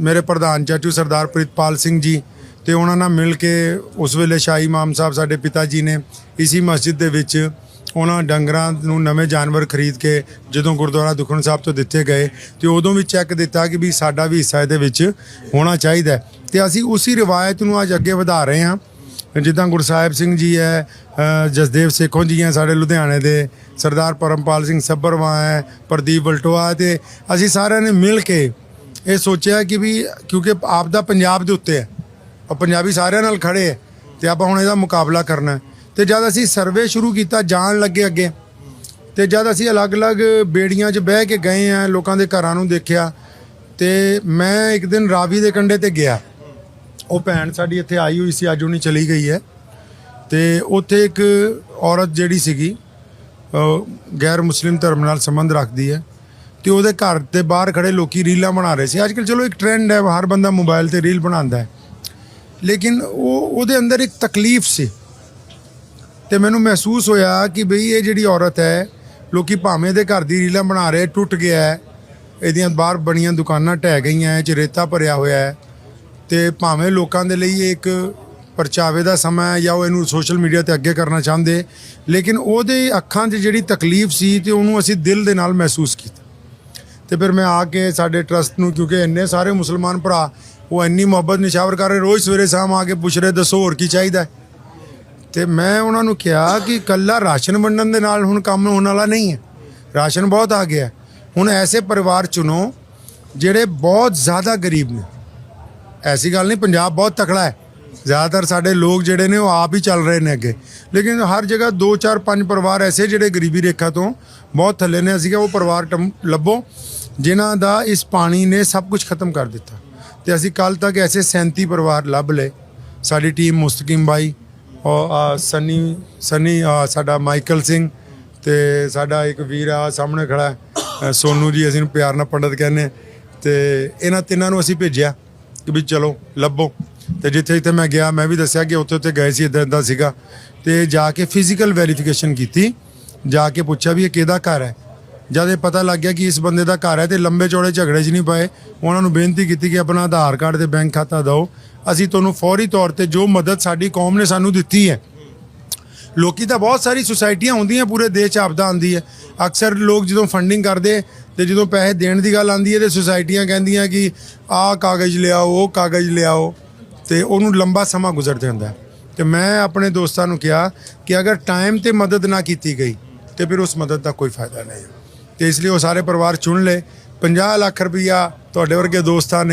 ਮੇਰੇ ਪ੍ਰਧਾਨ ਚਾਚੂ ਸਰਦਾਰ ਪ੍ਰਿਤਪਾਲ ਸਿੰਘ ਜੀ ਤੇ ਉਹਨਾਂ ਨਾਲ ਮਿਲ ਕੇ ਉਸ ਵੇਲੇ ਸ਼ਾਹੀ ਇਮਾਮ ਸਾਹਿਬ ਸਾਡੇ ਪਿਤਾ ਜੀ ਨੇ ਇਸੀ ਮਸਜਿਦ ਦੇ ਵਿੱਚ ਉਹਨਾਂ ਡੰਗਰਾਂ ਨੂੰ ਨਵੇਂ ਜਾਨਵਰ ਖਰੀਦ ਕੇ ਜਦੋਂ ਗੁਰਦੁਆਰਾ ਦੁਖਨ ਸਾਹਿਬ ਤੋਂ ਦਿੱਤੇ ਗਏ ਤੇ ਉਦੋਂ ਵੀ ਚੈੱਕ ਦਿੱਤਾ ਕਿ ਵੀ ਸਾਡਾ ਵੀ ਹਿੱਸਾ ਇਹਦੇ ਵਿੱਚ ਹੋਣਾ ਚਾਹੀਦਾ ਹੈ। ਤੇ ਅਸੀਂ ਉਸੇ ਰਿਵਾਇਤ ਨੂੰ ਅੱਜ ਅੱਗੇ ਵਧਾ ਰਹੇ ਹਾਂ ਜਿੱਦਾਂ ਗੁਰਸਾਹਿਬ ਸਿੰਘ ਜੀ ਹੈ ਜਸਦੇਵ ਸੇਖੋਂ ਜੀ ਹੈ ਸਾਡੇ ਲੁਧਿਆਣੇ ਦੇ, ਸਰਦਾਰ ਪਰਮਪਾਲ ਸਿੰਘ ਸੱਭਰਵਾ ਹੈ, ਪ੍ਰਦੀਪ ਬਲਟੋਆ ਤੇ ਅਸੀਂ ਸਾਰਿਆਂ ਨੇ ਮਿਲ ਕੇ ਇਹ ਸੋਚਿਆ ਕਿ ਵੀ ਕਿਉਂਕਿ ਆਪ ਦਾ ਪੰਜਾਬ ਦੇ ਉੱਤੇ ਹੈ ਔਰ ਪੰਜਾਬੀ ਸਾਰਿਆਂ ਨਾਲ ਖੜੇ ਹੈ ਤੇ ਆਪਾਂ ਹੁਣ ਇਹਦਾ ਮੁਕਾਬਲਾ ਕਰਨਾ ਹੈ। ਤੇ ਜਦ ਅਸੀਂ ਸਰਵੇ ਸ਼ੁਰੂ ਕੀਤਾ, ਜਾਣ ਲੱਗੇ ਅੱਗੇ, ਤੇ ਜਦ ਅਸੀਂ ਅਲੱਗ-ਅਲੱਗ ਬੇੜੀਆਂ 'ਚ ਬਹਿ ਕੇ ਗਏ ਆ ਲੋਕਾਂ ਦੇ ਘਰਾਂ ਨੂੰ ਦੇਖਿਆ, ਤੇ ਮੈਂ ਇੱਕ ਦਿਨ ਰਾਵੀ ਦੇ ਕੰਢੇ ਤੇ ਗਿਆ। ਉਹ ਭੈਣ ਸਾਡੀ ਇੱਥੇ ਆਈ ਹੋਈ ਸੀ, ਅੱਜ ਉਹਨੀ ਚਲੀ ਗਈ ਹੈ। ਤੇ ਉੱਥੇ ਇੱਕ ਔਰਤ ਜਿਹੜੀ ਸੀਗੀ ਗੈਰ ਮੁਸਲਿਮ ਧਰਮ ਨਾਲ ਸੰਬੰਧ ਰੱਖਦੀ ਹੈ। ਤੇ ਉਹਦੇ ਘਰ 'ਤੇ ਬਾਹਰ ਖੜੇ ਲੋਕੀ ਰੀਲਾਂ ਬਣਾ ਰਹੇ ਸੀ। ਅੱਜਕੱਲ ਚਲੋ ਇੱਕ ਟ੍ਰੈਂਡ ਹੈ, ਹਰ ਬੰਦਾ ਮੋਬਾਈਲ ਤੇ ਰੀਲ ਬਣਾਉਂਦਾ ਹੈ। ਲੇਕਿਨ ਉਹ, ਉਹਦੇ ਅੰਦਰ ਇੱਕ ਤਕਲੀਫ ਸੀ। ਤੇ ਮੈਨੂੰ ਮਹਿਸੂਸ ਹੋਇਆ ਕਿ ਬਈ ਇਹ ਜਿਹੜੀ ਔਰਤ ਹੈ, ਲੋਕੀ ਭਾਵੇਂ ਦੇ ਘਰ ਦੀ ਰੀਲਾਂ ਬਣਾ ਰਹੇ, ਟੁੱਟ ਗਿਆ ਹੈ। ਇਹਦੀਆਂ ਬਾਹਰ ਬਣੀਆਂ ਦੁਕਾਨਾਂ ਢਹਿ ਗਈਆਂ ਇਹ ਚ ਰੇਤਾ ਭਰਿਆ ਹੋਇਆ ਹੈ। ਤੇ ਭਾਵੇਂ ਲੋਕਾਂ ਦੇ ਲਈ ਇਹ ਇੱਕ ਪਰਚਾਵੇ ਦਾ ਸਮਾਂ ਹੈ ਜਾਂ ਉਹ ਇਹਨੂੰ ਸੋਸ਼ਲ ਮੀਡੀਆ ਤੇ ਅੱਗੇ ਕਰਨਾ ਚਾਹੁੰਦੇ, ਲੇਕਿਨ ਉਹਦੇ ਅੱਖਾਂ 'ਚ ਜਿਹੜੀ ਤਕਲੀਫ ਸੀ ਤੇ ਉਹਨੂੰ ਅਸੀਂ ਦਿਲ ਦੇ ਨਾਲ ਮਹਿਸੂਸ ਕੀਤਾ। ਤੇ ਫਿਰ ਮੈਂ ਆ ਕੇ ਸਾਡੇ ਟਰਸਟ ਨੂੰ, ਕਿਉਂਕਿ ਇੰਨੇ ਸਾਰੇ ਮੁਸਲਮਾਨ ਭਰਾ, ਉਹ ਇੰਨੀ ਮੁਹੱਬਤ ਨਿਸ਼ਾਵਰ ਕਰ ਰਹੇ, ਰੋਜ਼ ਸਵੇਰੇ ਸ਼ਾਮ ਆ ਕੇ ਪੁੱਛ ਰਹੇ, ਦੱਸੋ ਹੋਰ ਕੀ ਚਾਹੀਦਾ ਹੈ? ਤੇ ਮੈਂ ਉਹਨਾਂ ਨੂੰ ਕਿਹਾ ਕਿ ਕੱਲਾ ਰਾਸ਼ਨ ਵੰਡਣ ਦੇ ਨਾਲ ਹੁਣ ਕੰਮ ਹੋਣ ਵਾਲਾ ਨਹੀਂ ਹੈ। ਰਾਸ਼ਨ ਬਹੁਤ ਆ ਗਿਆ ਹੁਣ ਐਸੇ ਪਰਿਵਾਰ ਚੁਣੋ ਜਿਹੜੇ ਬਹੁਤ ਜ਼ਿਆਦਾ ਗਰੀਬ ਨੇ। ਐਸੀ ਗੱਲ ਨਹੀਂ, ਪੰਜਾਬ ਬਹੁਤ ਤਕੜਾ ਹੈ। ਜ਼ਿਆਦਾਤਰ ਸਾਡੇ ਲੋਕ ਜਿਹੜੇ ਨੇ, ਉਹ ਆਪ ਹੀ ਚੱਲ ਰਹੇ ਨੇ ਅੱਗੇ। ਲੇਕਿਨ ਹਰ ਜਗ੍ਹਾ 2 4 5 ਪਰਿਵਾਰ ਐਸੇ ਜਿਹੜੇ ਗਰੀਬੀ ਰੇਖਾ ਤੋਂ ਬਹੁਤ ਥੱਲੇ ਨੇ। ਅਸੀਂ ਕਿਹਾ ਉਹ ਪਰਿਵਾਰ ਟਮ- ਲੱਭੋ। ਜਿਨ੍ਹਾਂ ਦਾ ਇਸ ਪਾਣੀ ਨੇ ਸਭ ਕੁਝ ਖਤਮ ਕਰ ਦਿੱਤਾ। ਤੇ ਅਸੀਂ ਕੱਲ ਤੱਕ ਐਸੇ 37 ਪਰਿਵਾਰ ਲੱਭ ਲਏ। ਸਾਡੀ ਟੀਮ ਮੁਸਤਕੀਮ ਬਾਈ ਔਰ ਸਨੀ ਸਨੀ ਸਾਡਾ ਮਾਈਕਲ ਸਿੰਘ ਤੇ ਸਾਡਾ ਇੱਕ ਵੀਰ ਆ ਸਾਹਮਣੇ ਖੜਾ ਹੈ, ਸੋਨੂ ਜੀ ਅਸੀਂ ਨੂੰ ਪਿਆਰ ਨਾਲ ਪੰਡਤ ਕਹਿੰਦੇ ਹਾਂ। ਤੇ ਇਹਨਾਂ ਤਿੰਨਾਂ ਨੂੰ ਅਸੀਂ ਭੇਜਿਆ ਕਿ ਵੀ ਚਲੋ ਲੱਭੋ। ਤੇ ਜਿੱਥੇ ਜਿੱਥੇ ਮੈਂ ਗਿਆ ਮੈਂ ਵੀ ਦੱਸਿਆ ਕਿ ਉੱਥੇ ਉੱਥੇ ਗਏ ਸੀ ਇਦਾਂ ਇਦਾਂ ਸੀਗਾ। ਤੇ ਜਾ ਕੇ ਫਿਜ਼ੀਕਲ ਵੈਰੀਫਿਕੇਸ਼ਨ ਕੀਤੀ। ਜਾ ਕੇ ਪੁੱਛਿਆ ਵੀ ਇਹ ਕਿਹਦਾ ਘਰ ਹੈ। ਜਦ ਇਹ ਪਤਾ ਲੱਗ ਗਿਆ ਕਿ ਇਸ ਬੰਦੇ ਦਾ ਘਰ ਹੈ ਤੇ ਲੰਬੇ ਚੌੜੇ ਝਗੜੇ 'ਚ ਨਹੀਂ ਪਏ, ਉਹਨਾਂ ਨੂੰ ਬੇਨਤੀ ਕੀਤੀ ਕਿ ਆਪਣਾ ਆਧਾਰ ਕਾਰਡ ਤੇ ਬੈਂਕ ਖਾਤਾ ਦਿਓ। ਅਸੀਂ ਤੁਹਾਨੂੰ ਫੌਰੀ ਤੌਰ ਤੇ ਜੋ ਮਦਦ ਸਾਡੀ ਕੌਮ ਨੇ ਸਾਨੂੰ ਦਿੱਤੀ ਹੈ। ਲੋਕੀ ਤਾਂ ਬਹੁਤ ਸਾਰੀ ਸੁਸਾਇਟੀਆਂ ਹੁੰਦੀਆਂ, ਪੂਰੇ ਦੇਸ਼ 'ਚ ਆਪਦਾ ਆਉਂਦੀ ਹੈ। ਅਕਸਰ ਲੋਕ ਜਦੋਂ ਫੰਡਿੰਗ ਕਰਦੇ ਤੇ ਜਦੋਂ ਪੈਸੇ ਦੇਣ ਦੀ ਗੱਲ ਆਉਂਦੀ ਹੈ ਤੇ ਸੁਸਾਇਟੀਆਂ ਕਹਿੰਦੀਆਂ ਕਿ ਆਹ ਕਾਗਜ਼ ਲਿਆਓ, ਉਹ ਕਾਗਜ਼ ਲਿਆਓ ਤੇ ਉਹਨੂੰ ਲੰਬਾ ਸਮਾਂ ਗੁਜ਼ਰ ਜਾਂਦਾ ਹੈ। ਤੇ ਮੈਂ ਆਪਣੇ ਦੋਸਤਾਂ ਨੂੰ ਕਿਹਾ ਕਿ ਅਗਰ ਟਾਈਮ ਤੇ ਮਦਦ ਨਾ ਕੀਤੀ ਗਈ ਤੇ ਫਿਰ ਉਸ ਮਦਦ ਦਾ ਕੋਈ ਫਾਇਦਾ ਨਹੀਂ। ਹੈ ਤੇ ਇਸ ਲਈ ਉਹ ਸਾਰੇ ਪਰਿਵਾਰ ਚੁਣ ਲਏ। 50 ਲੱਖ ਰੁਪਈਆ ਤੁਹਾਡੇ ਵਰਗੇ ਦੋਸਤਾਂ ਨੇ